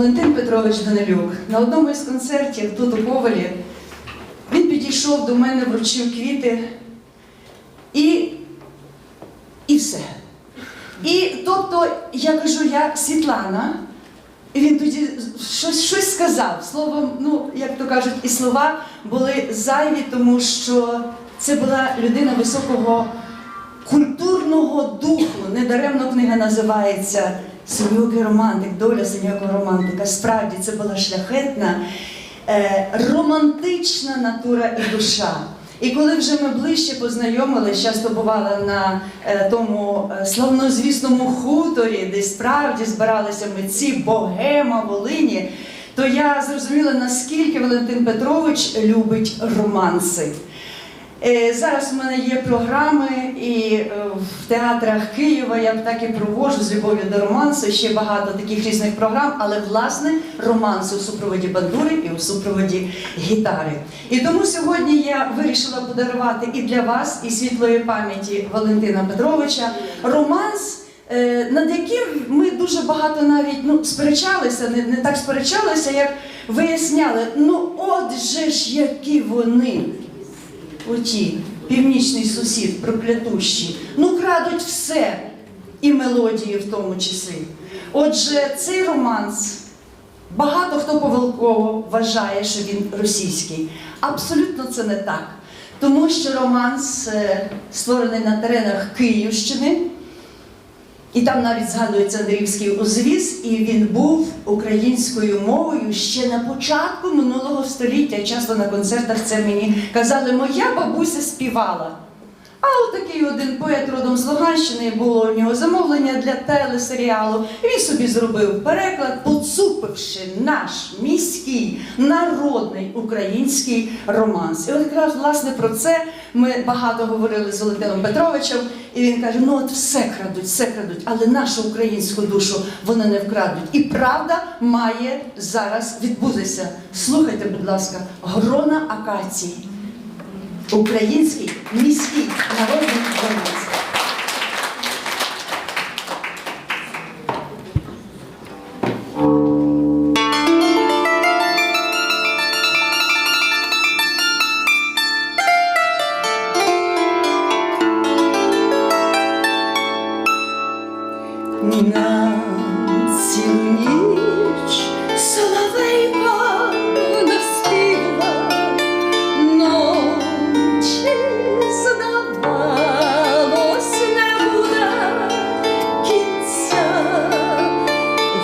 Валентин Петрович Данилюк на одному із концертів тут у Ковалі він підійшов до мене, вручив квіти і, і все. І тобто я кажу, я Світлана, і він тоді щось, щось сказав. Словом, ну, як то кажуть, і слова були зайві, тому що це була людина високого культурного духу. Недаремно книга називається Синьокий романтик, доля синьокого романтика. Справді це була шляхетна, е, романтична натура і душа. І коли вже ми ближче познайомилися, часто бувала на е, тому е, славнозвісному хуторі, де справді збиралися митці Богема, Волині, то я зрозуміла, наскільки Валентин Петрович любить романси. Е, Зараз у мене є програми, і е, в театрах Києва я так і проводжу з любов'ю до романсу. Ще багато таких різних програм, але власне романси у супроводі бандури і у супроводі гітари. І тому сьогодні я вирішила подарувати і для вас, і світлої пам'яті Валентина Петровича романс. е, Над яким ми дуже багато навіть ну, сперечалися, не, не так сперечалися, як виясняли. Ну, от же ж які вони, оті, північний сусід, проклятущі, ну крадуть все, і мелодії в тому числі. Отже, цей романс багато хто повелково вважає, що він російський. Абсолютно це не так. Тому що романс е, створений на теренах Київщини, і там навіть згадується Андріївський узвіз, і він був українською мовою ще на початку минулого століття. Часто на концертах це мені казали, моя бабуся співала. А от такий один поет родом з Луганщини було у нього замовлення для телесеріалу. Він собі зробив переклад, поцупивши наш міський народний український романс. І от якраз власне про це ми багато говорили з Валентином Петровичем. І він каже: ну от все крадуть, все крадуть, але нашу українську душу вони не вкрадуть. І правда має зараз відбутися. Слухайте, будь ласка, грона акації. Український міський